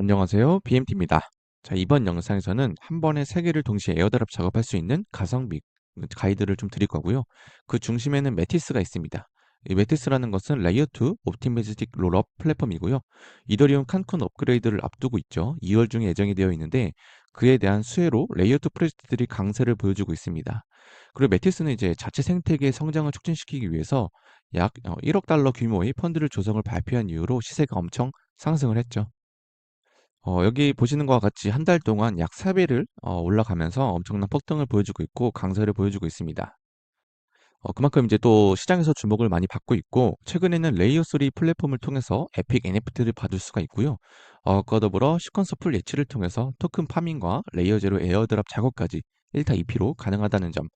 안녕하세요. BMT입니다. 자, 이번 영상에서는 한 번에 세 개를 동시에 에어드랍 작업할 수 있는 가성비 가이드를 좀 드릴 거고요. 그 중심에는 메티스가 있습니다. 이 메티스라는 것은 레이어 2 옵티미스틱 롤업 플랫폼이고요. 이더리움 칸쿤 업그레이드를 앞두고 있죠. 2월 중에 예정이 되어 있는데 그에 대한 수혜로 레이어 2 프로젝트들이 강세를 보여주고 있습니다. 그리고 메티스는 이제 자체 생태계의 성장을 促진시키기 위해서 약 1억 어, 달러 규모의 펀드를 조성을 발표한 이후로 시세가 엄청 상승을 했죠. 어 여기 보시는 것과 같이 한 달 동안 약3 배를 어 올라가면서 엄청난 폭등을 보여주고 있고 강세를 보여주고 있습니다. 어 그만큼 이제 또 시장에서 주목을 많이 받고 있고 최근에는 레이어 3 플랫폼을 통해서 에픽 NFT를 받을 수가 있고요. 어 그와 더불어 시퀀서 풀 예치를 통해서 토큰 파밍과 레이어 제로 에어드랍 작업까지 1타 2피로 가능하다는 점.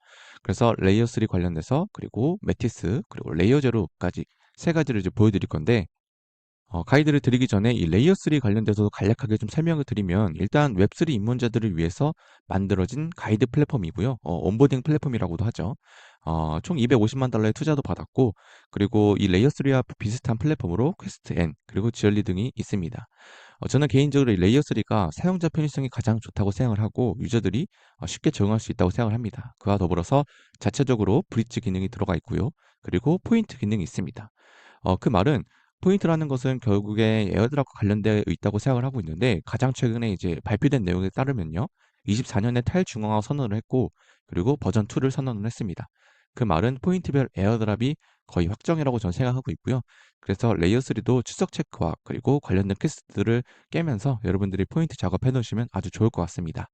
그래서 레이어 3 관련돼서 그리고 메티스 그리고 레이어 제로까지 세 가지를 이제 보여드릴 건데 어, 가이드를 드리기 전에 이 레이어 3 관련돼서 간략하게 좀 설명을 드리면 일단 웹3 입문자들을 위해서 만들어진 가이드 플랫폼이고요. 어, 온보딩 플랫폼이라고도 하죠. 어, 총 250만 달러의 투자도 받았고 그리고 이 레이어 3와 비슷한 플랫폼으로 퀘스트 N 그리고 지얼리 등이 있습니다. 어, 저는 개인적으로 이 레이어 3가 사용자 편의성이 가장 좋다고 생각을 하고 유저들이 어, 쉽게 적응할 수 있다고 생각을 합니다. 그와 더불어서 자체적으로 브릿지 기능이 들어가 있고요. 그리고 포인트 기능이 있습니다. 어, 그 말은 포인트라는 것은 결국에 에어드랍과 관련되어 있다고 생각을 하고 있는데 가장 최근에 이제 발표된 내용에 따르면요. 24년에 탈중앙화 선언을 했고 그리고 버전 2를 선언을 했습니다. 그 말은 포인트별 에어드랍이 거의 확정이라고 저는 생각하고 있고요. 그래서 레이어 3도 추적 체크와 그리고 관련된 퀘스트들을 깨면서 여러분들이 포인트 작업해 놓으시면 아주 좋을 것 같습니다.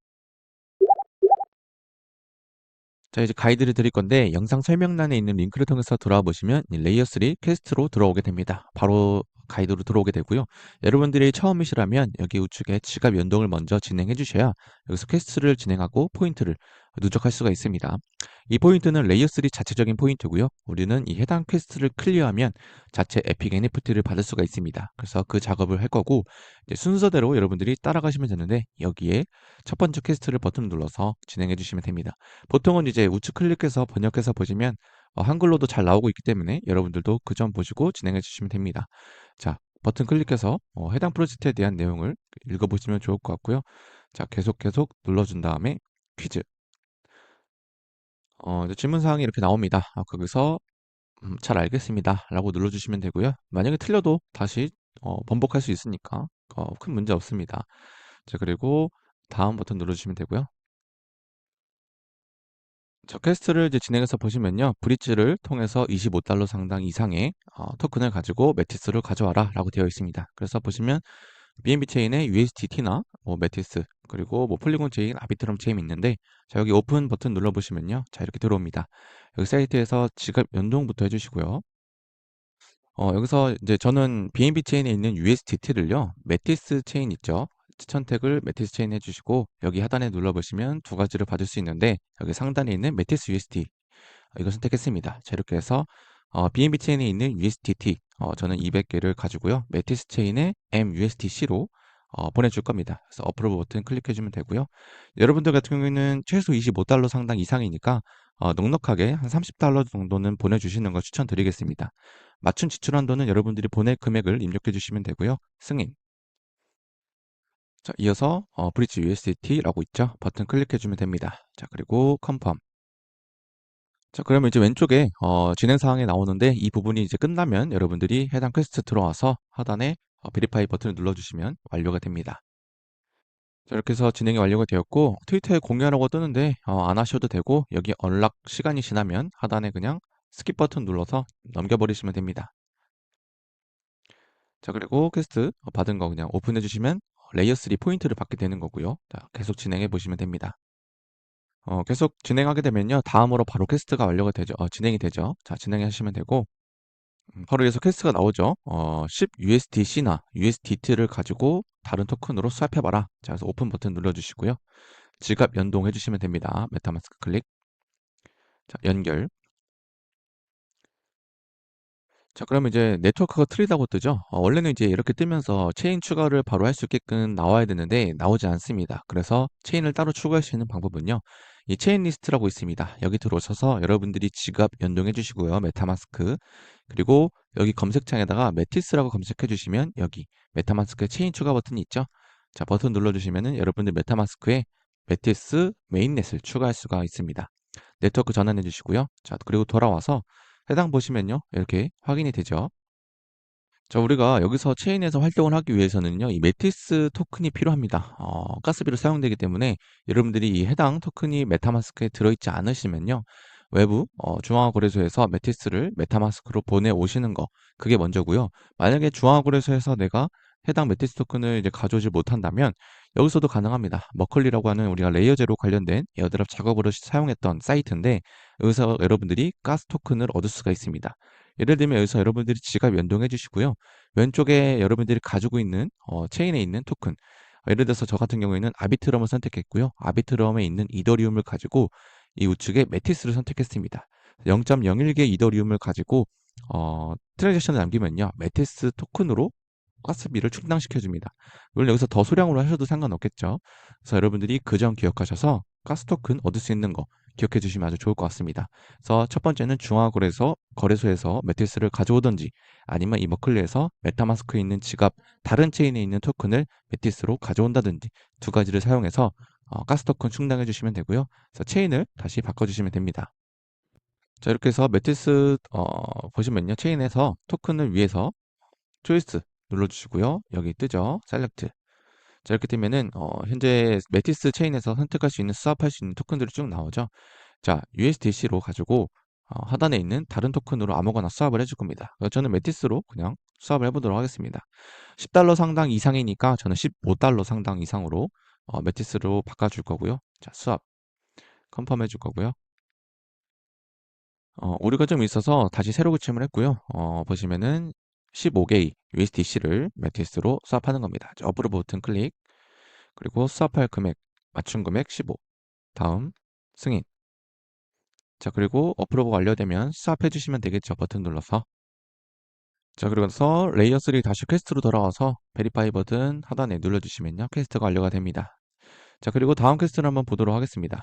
자 이제 가이드를 드릴 건데 영상 설명란에 있는 링크를 통해서 들어와 보시면 레이어 3 퀘스트로 들어오게 됩니다. 바로 가이드로 들어오게 되고요. 여러분들이 처음이시라면 여기 우측에 지갑 연동을 먼저 진행해 주셔야 여기서 퀘스트를 진행하고 포인트를 누적할 수가 있습니다. 이 포인트는 레이어 3 자체적인 포인트고요. 우리는 이 해당 퀘스트를 클리어하면 자체 에픽 NFT를 받을 수가 있습니다. 그래서 그 작업을 할 거고 순서대로 여러분들이 따라가시면 되는데 여기에 첫 번째 퀘스트를 버튼 눌러서 진행해 주시면 됩니다. 보통은 이제 우측 클릭해서 번역해서 보시면 어, 한글로도 잘 나오고 있기 때문에 여러분들도 그 점 보시고 진행해 주시면 됩니다. 자, 버튼 클릭해서 어, 해당 프로젝트에 대한 내용을 읽어보시면 좋을 것 같고요. 자, 계속 계속 눌러준 다음에 퀴즈. 어, 이제 질문 사항이 이렇게 나옵니다. 아, 거기서 음, 잘 알겠습니다. 라고 눌러주시면 되고요. 만약에 틀려도 다시 어, 번복할 수 있으니까 어, 큰 문제 없습니다. 자, 그리고 다음 버튼 눌러주시면 되고요. 저 퀘스트를 이제 진행해서 보시면요. 브릿지를 통해서 25달러 상당 이상의 어, 토큰을 가지고 메티스를 가져와라 라고 되어 있습니다. 그래서 보시면 BNB 체인의 USDT나 뭐 메티스 그리고 뭐 폴리곤 체인, 아비트럼 체인이 있는데 자 여기 오픈 버튼 눌러보시면요. 자 이렇게 들어옵니다. 여기 사이트에서 지갑 연동부터 해주시고요. 어, 여기서 이제 저는 BNB 체인에 있는 USDT를요. 메티스 체인 있죠. 선택을 메티스 체인 해주시고 여기 하단에 눌러보시면 두 가지를 받을 수 있는데 여기 상단에 있는 메티스 USD 이거 선택했습니다. 자 이렇게 해서 어, BNB 체인에 있는 USDT 어, 저는 200개를 가지고요. 메티스 체인에 MUSDC로 어, 보내줄 겁니다. 그래서 어프로브 버튼 클릭해주면 되고요. 여러분들 같은 경우에는 최소 25달러 상당 이상이니까 어, 넉넉하게 한 30달러 정도는 보내주시는 걸 추천드리겠습니다. 맞춤 지출 한도는 여러분들이 보낼 금액을 입력해 주시면 되고요. 승인. 자, 이어서 어, 브릿지 USDT라고 있죠. 버튼 클릭해 주면 됩니다. 자, 그리고 컨펌. 자, 그러면 이제 왼쪽에 어, 진행 사항이 나오는데 이 부분이 이제 끝나면 여러분들이 해당 퀘스트 들어와서 하단에 어, 베리파이 버튼을 눌러주시면 완료가 됩니다. 자, 이렇게 해서 진행이 완료가 되었고 트위터에 공유하라고 뜨는데 어, 안 하셔도 되고 여기 언락 시간이 지나면 하단에 그냥 스킵 버튼 눌러서 넘겨버리시면 됩니다. 자 그리고 퀘스트 받은 거 그냥 오픈해 주시면 레이어 3 포인트를 받게 되는 거고요. 자, 계속 진행해 보시면 됩니다. 어, 계속 진행하게 되면요. 다음으로 바로 퀘스트가 완료가 되죠. 어, 진행이 되죠. 자, 진행하시면 되고 음, 바로 여기서 퀘스트가 나오죠. 어, 10 USDC나 USDT를 가지고 다른 토큰으로 스왑해봐라. 자, 그래서 오픈 버튼 눌러주시고요. 지갑 연동해 주시면 됩니다. 메타마스크 클릭. 자, 연결. 자, 그러면 이제 네트워크가 틀리다고 뜨죠? 어, 원래는 이제 이렇게 뜨면서 체인 추가를 바로 할 수 있게끔 나와야 되는데 나오지 않습니다. 그래서 체인을 따로 추가할 수 있는 방법은요. 이 체인 리스트라고 있습니다. 여기 들어오셔서 여러분들이 지갑 연동해 주시고요. 메타마스크. 그리고 여기 검색창에다가 메티스라고 검색해 주시면 여기 메타마스크 체인 추가 버튼이 있죠? 자, 버튼 눌러주시면은 여러분들 메타마스크에 메티스 메인넷을 추가할 수가 있습니다. 네트워크 전환해 주시고요. 자, 그리고 돌아와서 해당 보시면요. 이렇게 확인이 되죠. 자, 우리가 여기서 체인에서 활동을 하기 위해서는요, 이 메티스 토큰이 필요합니다. 어, 가스비로 사용되기 때문에 여러분들이 이 해당 토큰이 메타마스크에 들어있지 않으시면요, 외부 어, 중앙거래소에서 메티스를 메타마스크로 보내오시는 거, 그게 먼저고요. 만약에 중앙거래소에서 내가 해당 메티스 토큰을 이제 가져오지 못한다면 여기서도 가능합니다. 머클리라고 하는 우리가 레이어 제로 관련된 에어드랍 작업으로 사용했던 사이트인데 여기서 여러분들이 가스 토큰을 얻을 수가 있습니다. 예를 들면 여기서 여러분들이 지갑 연동해 주시고요. 왼쪽에 여러분들이 가지고 있는 어, 체인에 있는 토큰 어, 예를 들어서 저 같은 경우에는 아비트럼을 선택했고요. 아비트럼에 있는 이더리움을 가지고 이 우측에 메티스를 선택했습니다. 0.01개 이더리움을 가지고 어, 트랜잭션을 남기면요. 메티스 토큰으로 가스비를 충당시켜 줍니다. 물론 여기서 더 소량으로 하셔도 상관없겠죠. 그래서 여러분들이 그 점 기억하셔서 가스 토큰 얻을 수 있는 거 기억해 주시면 아주 좋을 것 같습니다. 그래서 첫 번째는 중화거래소 거래소에서 메티스를 가져오든지 아니면 이 머클리에서 메타마스크에 있는 지갑 다른 체인에 있는 토큰을 메티스로 가져온다든지 두 가지를 사용해서 어, 가스 토큰 충당해 주시면 되고요. 그래서 체인을 다시 바꿔 주시면 됩니다. 자 이렇게 해서 메티스 어, 보시면요 체인에서 토큰을 위해서 초이스 눌러주시고요. 여기 뜨죠. 셀렉트. 자, 이렇게 되면은 어, 현재 메티스 체인에서 선택할 수 있는 수합할 수 있는 토큰들이 쭉 나오죠. 자, USDC로 가지고 어, 하단에 있는 다른 토큰으로 아무거나 수합을 해줄 겁니다. 저는 메티스로 그냥 수합을 해보도록 하겠습니다. 10달러 상당 이상이니까 저는 15달러 상당 이상으로 어, 메티스로 바꿔줄 거고요. 자, 수합 컨펌 해줄 거고요. 어, 오류가 좀 있어서 다시 새로 고침을 했고요. 어, 보시면은 15개의 USDC를 메티스로 수합하는 겁니다. 어프로브 버튼 클릭 그리고 수합할 금액 맞춤 금액 15 다음 승인. 자 그리고 어프로브 완료되면 수합해 주시면 되겠죠 버튼 눌러서. 자 나서 레이어 3 다시 퀘스트로 돌아와서 베리파이 버튼 하단에 눌러주시면요 퀘스트가 완료가 됩니다. 자 그리고 다음 퀘스트를 한번 보도록 하겠습니다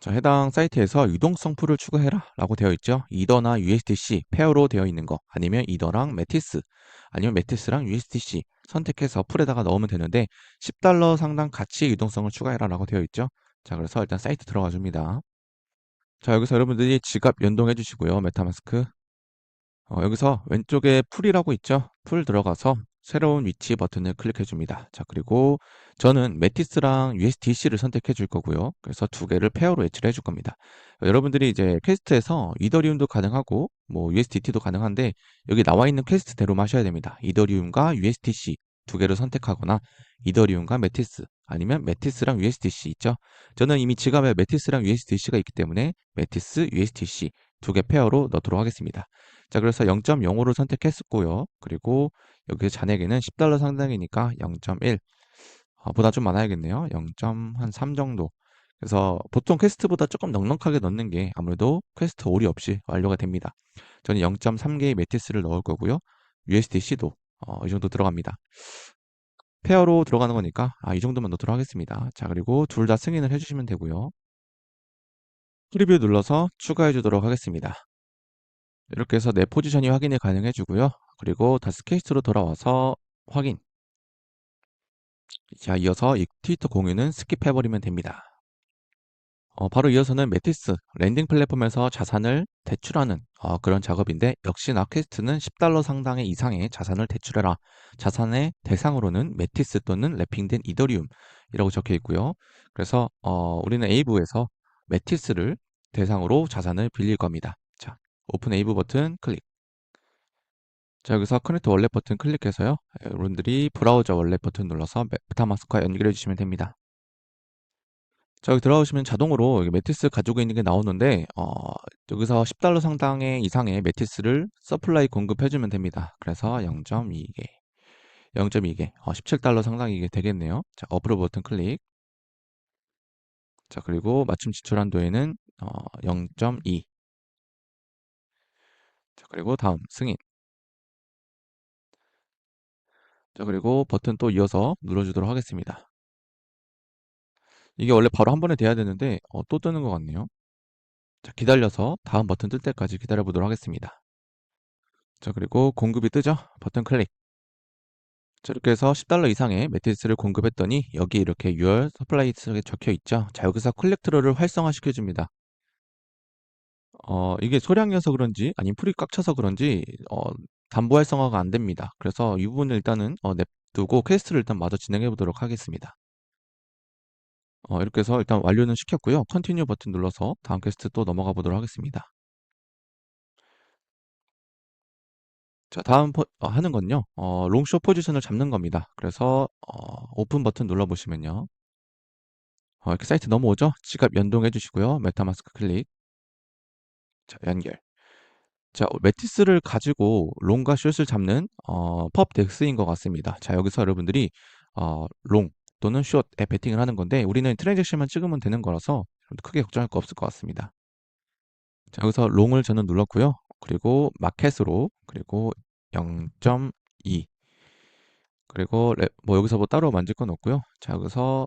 자, 해당 사이트에서 유동성 풀을 추가해라 라고 되어 있죠. 이더나 USDC 페어로 되어 있는 거 아니면 이더랑 메티스 아니면 메티스랑 USDC 선택해서 풀에다가 넣으면 되는데 10달러 상당 가치의 유동성을 추가해라 라고 되어 있죠. 자, 그래서 일단 사이트 들어가 줍니다. 자, 여기서 여러분들이 지갑 연동해 주시고요. 메타마스크. 어, 여기서 왼쪽에 풀이라고 있죠. 풀 들어가서 새로운 위치 버튼을 클릭해 줍니다. 자, 그리고 저는 메티스랑 USDC를 선택해 줄 거고요. 그래서 두 개를 페어로 외치를 해줄 겁니다. 여러분들이 이제 퀘스트에서 이더리움도 가능하고 뭐 USDT도 가능한데 여기 나와 있는 퀘스트대로 마셔야 됩니다. 이더리움과 USDC 두 개를 선택하거나 이더리움과 메티스 아니면 메티스랑 USDC 있죠. 저는 이미 지갑에 메티스랑 USDC가 있기 때문에 메티스, USDC 두 개 페어로 넣도록 하겠습니다. 자, 그래서 0.05를 선택했었고요. 그리고 여기 잔액에는 10달러 상당이니까 0.1 어, 보다 좀 많아야겠네요. 0.3 정도. 그래서 보통 퀘스트보다 조금 넉넉하게 넣는 게 아무래도 퀘스트 오리 없이 완료가 됩니다. 저는 0.3개의 메티스를 넣을 거고요. USDC도 어, 이 정도 들어갑니다. 페어로 들어가는 거니까 아, 이 정도만 넣도록 하겠습니다. 자 그리고 둘 다 승인을 해주시면 되고요. 프리뷰 눌러서 추가해 주도록 하겠습니다. 이렇게 해서 내 포지션이 확인이 가능해 주고요. 그리고 다시 케이스로 돌아와서 확인. 자, 이어서 이 트위터 공유는 스킵해버리면 됩니다. 어, 바로 이어서는 메티스 랜딩 플랫폼에서 자산을 대출하는 어, 그런 작업인데 역시나 퀘스트는 10달러 상당의 이상의 자산을 대출해라. 자산의 대상으로는 메티스 또는 랩핑된 이더리움이라고 적혀 있고요. 그래서 어, 우리는 A부에서 메티스를 대상으로 자산을 빌릴 겁니다. 자, 오픈 A부 버튼 클릭. 자, 여기서 커넥트 원래 버튼 클릭해서요. 여러분들이 브라우저 원래 버튼 눌러서 메타마스크와 연결해 주시면 됩니다. 자, 여기 들어오시면 자동으로 여기 매티스 가지고 있는 게 나오는데 어, 여기서 10달러 상당의 이상의 매티스를 서플라이 공급해 주면 됩니다. 그래서 0.2개 0.2개 어, 17달러 상당이 게 되겠네요. 자, 어프로 버튼 클릭 자, 그리고 맞춤 지출 한 도에는 어, 0.2 자, 그리고 다음 승인 자, 그리고 버튼 또 이어서 눌러주도록 하겠습니다. 이게 원래 바로 한 번에 돼야 되는데 어, 또 뜨는 것 같네요. 자, 기다려서 다음 버튼 뜰 때까지 기다려 보도록 하겠습니다. 자, 그리고 공급이 뜨죠? 버튼 클릭. 자 이렇게 해서 10달러 이상의 매트리스를 공급했더니 여기 이렇게 supply 쪽에 적혀 있죠. 자 여기서 콜렉트러를 활성화시켜 줍니다. 어 이게 소량이어서 그런지 아니면 풀이 꽉 차서 그런지 어 담보 활성화가 안 됩니다. 그래서 이 부분을 일단은 어 냅두고 퀘스트를 일단 마저 진행해 보도록 하겠습니다. 어 이렇게 해서 일단 완료는 시켰고요. 컨티뉴 버튼 눌러서 다음 퀘스트 또 넘어가 보도록 하겠습니다. 자 다음 포 어 하는 건요. 어 롱숏 포지션을 잡는 겁니다. 그래서 어 오픈 버튼 눌러 보시면요. 어 이렇게 사이트 넘어오죠? 지갑 연동해 주시고요. 메타마스크 클릭. 자 연결. 자 메티스를 가지고 롱과 숏을 잡는 어 펍 덱스인 것 같습니다. 자 여기서 여러분들이 어 롱 또는 숏에 베팅을 하는 건데 우리는 트랜잭션만 찍으면 되는 거라서 크게 걱정할 거 없을 것 같습니다. 자 여기서 롱을 저는 눌렀고요. 그리고 마켓으로 그리고 0.2 그리고 레, 뭐 여기서 뭐 따로 만질 건 없고요. 자 여기서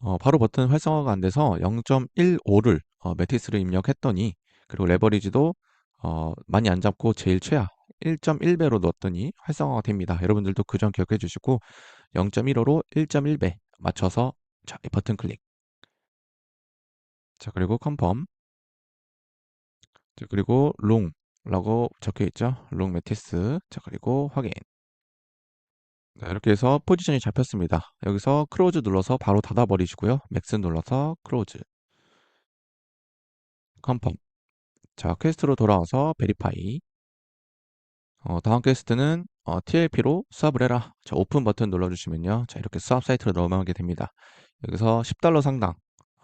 어, 바로 버튼 활성화가 안 돼서 0.15를 어, 매티스를 입력했더니 그리고 레버리지도 어, 많이 안 잡고 제일 최하 1.1배로 넣었더니 활성화가 됩니다. 여러분들도 그 점 기억해 주시고 0.15로 1.1배 맞춰서 자, 이 버튼 클릭. 자, 그리고 컨펌. 자, 그리고 롱라고 적혀 있죠. 롱 매티스. 자, 그리고 확인. 자, 이렇게 해서 포지션이 잡혔습니다. 여기서 크로즈 눌러서 바로 닫아 버리시고요. 맥스 눌러서 크로즈. 컨펌. 자, 퀘스트로 돌아와서 베리파이. 어, 다음 퀘스트는 어, TLP로 수압을 해라. 자, 오픈 버튼 눌러주시면요. 자, 이렇게 수압 사이트로 넘어가게 됩니다. 여기서 10달러 상당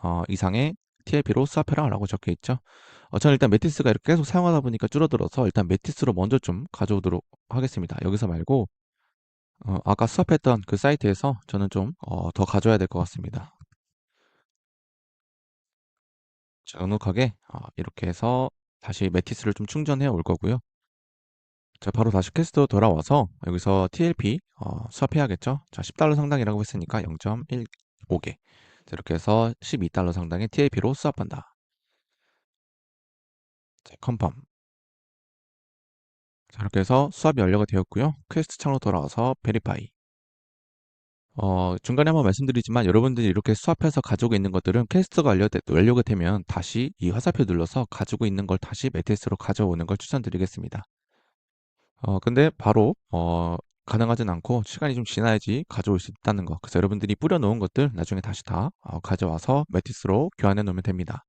어, 이상의 TLP로 수압해라 라고 적혀 있죠. 어, 저는 일단 메티스가 이렇게 계속 사용하다 보니까 줄어들어서 일단 메티스로 먼저 좀 가져오도록 하겠습니다. 여기서 말고 어, 아까 수업했던 그 사이트에서 저는 좀 어, 더 가져야 될 것 같습니다. 자, 넉넉하게 어, 이렇게 해서 다시 메티스를 좀 충전해 올 거고요. 자, 바로 다시 퀘스트 돌아와서 여기서 TLP 어, 수업해야겠죠. 자, 10달러 상당이라고 했으니까 0.15개. 이렇게 해서 12달러 상당의 TLP로 수업한다. 자, 컨펌. 자, 이렇게 해서 수업이 완료가 되었고요. 퀘스트 창으로 돌아와서 베리파이. 어, 중간에 한번 말씀드리지만 여러분들이 이렇게 수업해서 가지고 있는 것들은 퀘스트가 완료, 완료가 되면 다시 이 화살표 눌러서 가지고 있는 걸 다시 매트리스로 가져오는 걸 추천드리겠습니다. 어, 근데 바로 어, 가능하진 않고 시간이 좀 지나야지 가져올 수 있다는 거. 그래서 여러분들이 뿌려놓은 것들 나중에 다시 다 어, 가져와서 매트리스로 교환해 놓으면 됩니다.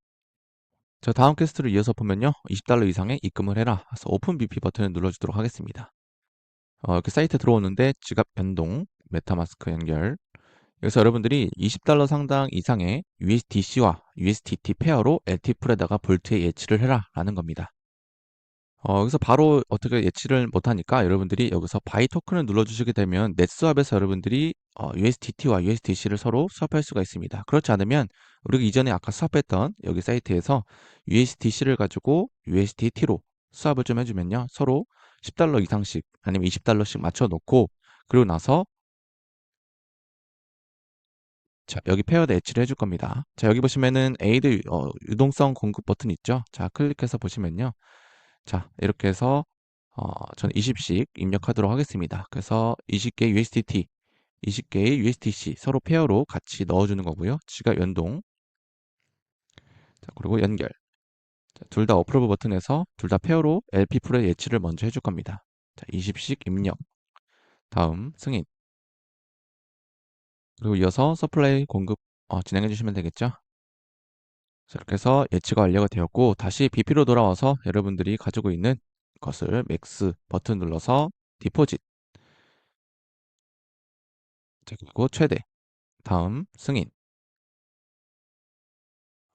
자, 다음 퀘스트를 이어서 보면요. 20달러 이상의 입금을 해라. 그래서 오픈 BP 버튼을 눌러주도록 하겠습니다. 어, 이렇게 사이트 들어오는데 지갑 연동, 메타마스크 연결. 여기서 여러분들이 20달러 상당 이상의 USDC와 USDT 페어로 LT풀에다가 볼트에 예치를 해라 라는 겁니다. 어, 여기서 바로 어떻게 예치를 못하니까 여러분들이 여기서 바이 토큰을 눌러주시게 되면 넷스왑에서 여러분들이 어, USDT와 USDC를 서로 수합할 수가 있습니다. 그렇지 않으면 우리가 이전에 아까 수합했던 여기 사이트에서 USDC를 가지고 USDT로 수합을 좀 해주면요. 서로 10달러 이상씩 아니면 20달러씩 맞춰놓고 그리고 나서 자, 여기 페어드 엣지를 해줄 겁니다. 자, 여기 보시면은 에이드 어, 유동성 공급 버튼 있죠? 자, 클릭해서 보시면요. 자, 이렇게 해서 어, 저는 20씩 입력하도록 하겠습니다. 그래서 20개 USDT, 20개의 USDC 서로 페어로 같이 넣어주는 거고요. 지갑 연동. 자, 그리고 연결. 둘 다 어프로브 버튼에서 둘 다 페어로 LP 풀의 예치를 먼저 해줄 겁니다. 자, 20씩 입력. 다음 승인. 그리고 이어서 서플라이 공급 어, 진행해 주시면 되겠죠. 자, 이렇게 해서 예치가 완료가 되었고 다시 BP로 돌아와서 여러분들이 가지고 있는 것을 맥스 버튼 눌러서 디포짓 자, 그리고 최대 다음 승인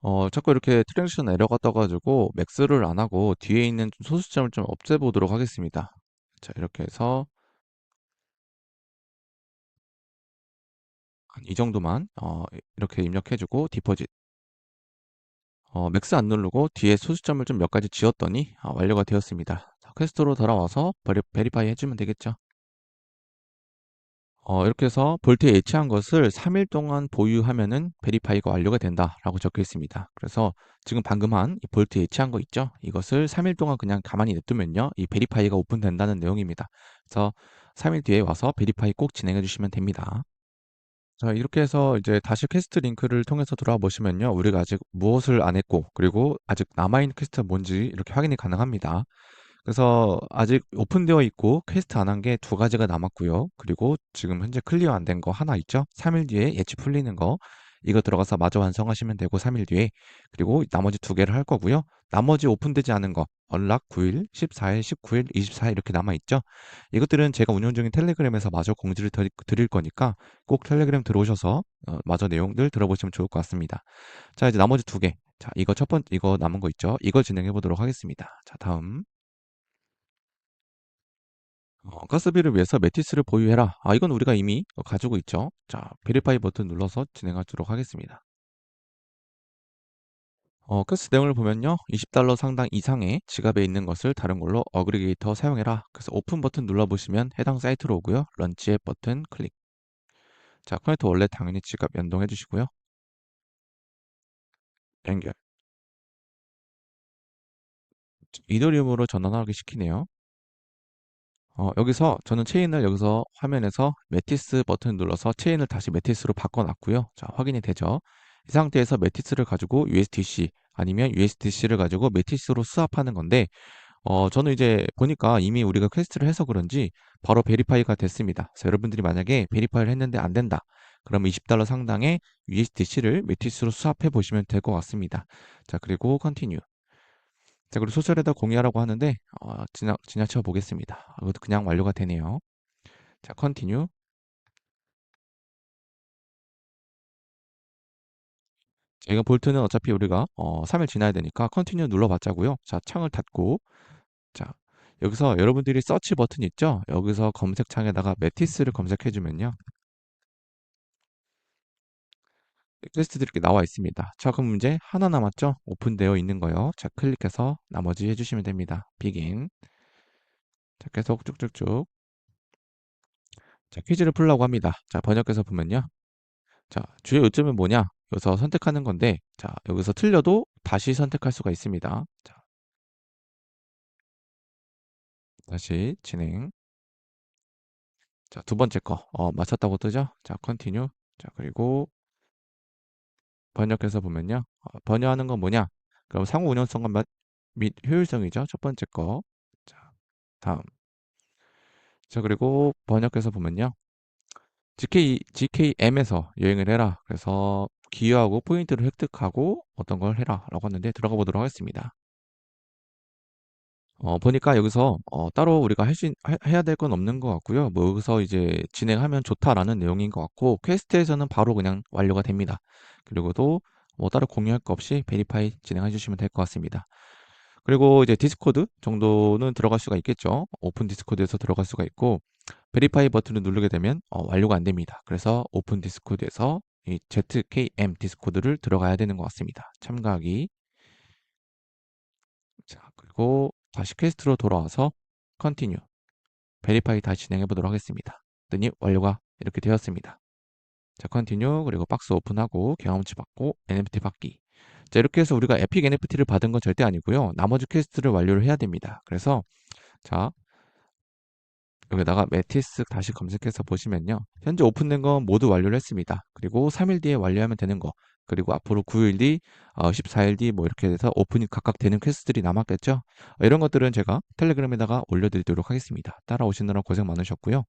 어, 자꾸 이렇게 트랜지션 에러가 떠가지고 맥스를 안 하고 뒤에 있는 소수점을 좀 없애보도록 하겠습니다. 자, 이렇게 해서 이 정도만 어, 이렇게 입력해주고 디포짓 어, 맥스 안 누르고 뒤에 소수점을 좀 몇 가지 지었더니 어, 완료가 되었습니다. 자, 퀘스트로 돌아와서 베리, 베리파이 해주면 되겠죠. 어, 이렇게 해서 볼트에 예치한 것을 3일 동안 보유하면은 베리파이가 완료가 된다라고 적혀 있습니다. 그래서 지금 방금 한 볼트 예치한 거 있죠? 이것을 3일 동안 그냥 가만히 냅두면요. 이 베리파이가 오픈된다는 내용입니다. 그래서 3일 뒤에 와서 베리파이 꼭 진행해 주시면 됩니다. 자, 이렇게 해서 이제 다시 퀘스트 링크를 통해서 들어와 보시면요. 우리가 아직 무엇을 안 했고, 그리고 아직 남아있는 퀘스트가 뭔지 이렇게 확인이 가능합니다. 그래서 아직 오픈되어 있고 퀘스트 안 한 게 두 가지가 남았고요. 그리고 지금 현재 클리어 안 된 거 하나 있죠. 3일 뒤에 예치 풀리는 거. 이거 들어가서 마저 완성하시면 되고 3일 뒤에 그리고 나머지 두 개를 할 거고요. 나머지 오픈되지 않은 거 언락 9일, 14일, 19일, 24일 이렇게 남아 있죠. 이것들은 제가 운영 중인 텔레그램에서 마저 공지를 드릴 거니까 꼭 텔레그램 들어오셔서 어, 마저 내용들 들어보시면 좋을 것 같습니다. 자, 이제 나머지 두 개. 자, 이거 첫 번째 이거 남은 거 있죠. 이거 진행해 보도록 하겠습니다. 자, 다음 어, 가스비를 위해서 메티스를 보유해라. 아, 이건 우리가 이미 가지고 있죠. 자, 베리파이 버튼 눌러서 진행하도록 하겠습니다. 어, 퀘스트 내용을 보면요. 20달러 상당 이상의 지갑에 있는 것을 다른 걸로 어그리게이터 사용해라. 그래서 오픈 버튼 눌러보시면 해당 사이트로 오고요. 런치 앱 버튼 클릭. 자, 커넥터 원래 당연히 지갑 연동해 주시고요. 연결. 이더리움으로 전환하기 시키네요. 어, 여기서 저는 체인을 여기서 화면에서 메티스 버튼 눌러서 체인을 다시 메티스로 바꿔놨고요. 자, 확인이 되죠. 이 상태에서 메티스를 가지고 USDC 아니면 USDC를 가지고 메티스로 스왑하는 건데 어, 저는 이제 보니까 이미 우리가 퀘스트를 해서 그런지 바로 베리파이가 됐습니다. 그래서 여러분들이 만약에 베리파이를 했는데 안 된다. 그러면 20달러 상당의 USDC를 메티스로 스왑해 보시면 될 것 같습니다. 자, 그리고 컨티뉴. 자, 그리고 소셜에다 공유하라고 하는데 어, 지나, 지나쳐 보겠습니다. 이것도 그냥 완료가 되네요. 자, 컨티뉴. 자, 이거 볼트는 어차피 우리가 어, 3일 지나야 되니까 컨티뉴 눌러봤자고요. 자, 창을 닫고 자, 여기서 여러분들이 서치 버튼 있죠? 여기서 검색창에다가 메티스를 검색해 주면요. 퀘스트들이 이렇게 나와 있습니다. 자, 그럼 문제 하나 남았죠? 오픈되어 있는 거요. 자, 클릭해서 나머지 해주시면 됩니다. 비긴. 자, 계속 쭉쭉쭉. 자, 퀴즈를 풀라고 합니다. 자, 번역해서 보면요. 자, 주요 요점은 뭐냐? 여기서 선택하는 건데, 자, 여기서 틀려도 다시 선택할 수가 있습니다. 자, 다시 진행. 자, 두 번째 거, 어, 맞췄다고 뜨죠? 자, 컨티뉴. 자, 그리고 번역해서 보면요. 어, 번역하는 건 뭐냐? 그럼 상호 운영성과 마- 및 효율성이죠. 첫 번째 거. 자, 다음. 자, 그리고 번역해서 보면요. GK, GKM에서 여행을 해라. 그래서 기여하고 포인트를 획득하고 어떤 걸 해라. 라고 하는데 들어가 보도록 하겠습니다. 어, 보니까 여기서 어, 따로 우리가 할 수, 있- 해- 해야 될 건 없는 것 같고요. 뭐 여기서 이제 진행하면 좋다라는 내용인 것 같고, 퀘스트에서는 바로 그냥 완료가 됩니다. 그리고도 뭐 따로 공유할 거 없이 베리파이 진행해 주시면 될 것 같습니다. 그리고 이제 디스코드 정도는 들어갈 수가 있겠죠. 오픈 디스코드에서 들어갈 수가 있고, 베리파이 버튼을 누르게 되면 어, 완료가 안 됩니다. 그래서 오픈 디스코드에서 이 ZKM 디스코드를 들어가야 되는 것 같습니다. 참가하기. 자, 그리고 다시 퀘스트로 돌아와서 컨티뉴. 베리파이 다시 진행해 보도록 하겠습니다. 그랬더니 완료가 이렇게 되었습니다. 자, 컨티뉴 그리고 박스 오픈하고 경험치 받고 NFT 받기. 자, 이렇게 해서 우리가 에픽 NFT를 받은 건 절대 아니고요. 나머지 퀘스트를 완료를 해야 됩니다. 그래서 자, 여기다가 메티스 다시 검색해서 보시면요. 현재 오픈된 건 모두 완료를 했습니다. 그리고 3일 뒤에 완료하면 되는 거. 그리고 앞으로 9일 뒤, 어, 14일 뒤 뭐 이렇게 해서 오픈이 각각 되는 퀘스트들이 남았겠죠. 어, 이런 것들은 제가 텔레그램에다가 올려드리도록 하겠습니다. 따라오시느라 고생 많으셨고요.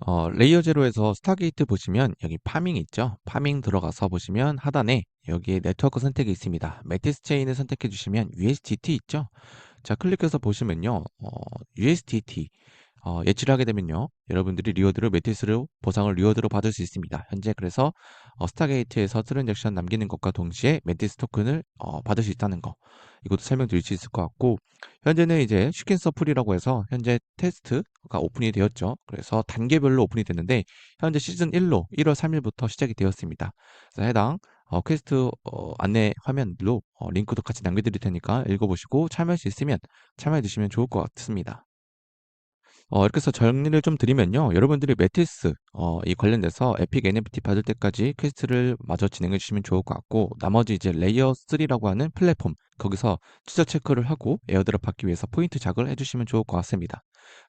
어, 레이어 제로에서 스타게이트 보시면 여기 파밍 있죠? 파밍 들어가서 보시면 하단에 여기에 네트워크 선택이 있습니다. 메티스 체인을 선택해 주시면 USDT 있죠? 자, 클릭해서 보시면요. 어, USDT 어, 예치를 하게 되면요. 여러분들이 리워드를 메티스로 보상을 리워드로 받을 수 있습니다. 현재 그래서 어, 스타게이트에서 트랜잭션 남기는 것과 동시에 메티스 토큰을 어, 받을 수 있다는 거. 이것도 설명드릴 수 있을 것 같고 현재는 이제 슈킨 서플이라고 해서 현재 테스트가 오픈이 되었죠. 그래서 단계별로 오픈이 됐는데 현재 시즌 1로 1월 3일부터 시작이 되었습니다. 그래서 해당 어, 퀘스트 어, 안내 화면로 어, 링크도 같이 남겨드릴 테니까 읽어보시고 참여할 수 있으면 참여해 주시면 좋을 것 같습니다. 어, 이렇게 해서 정리를 좀 드리면요. 여러분들이 메티스, 어, 이 관련돼서 에픽 NFT 받을 때까지 퀘스트를 마저 진행해 주시면 좋을 것 같고, 나머지 이제 레이어 3라고 하는 플랫폼, 거기서 투자 체크를 하고 에어드랍 받기 위해서 포인트 작을 해주시면 좋을 것 같습니다.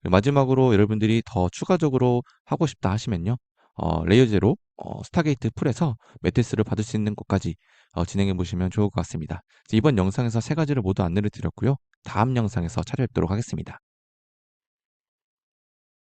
마지막으로 여러분들이 더 추가적으로 하고 싶다 하시면요. 어 레이어 제로 어 스타게이트 풀에서 매트리스를 받을 수 있는 곳까지 어 진행해 보시면 좋을 것 같습니다. 이번 영상에서 세 가지를 모두 안내를 드렸고요. 다음 영상에서 찾아뵙도록 하겠습니다.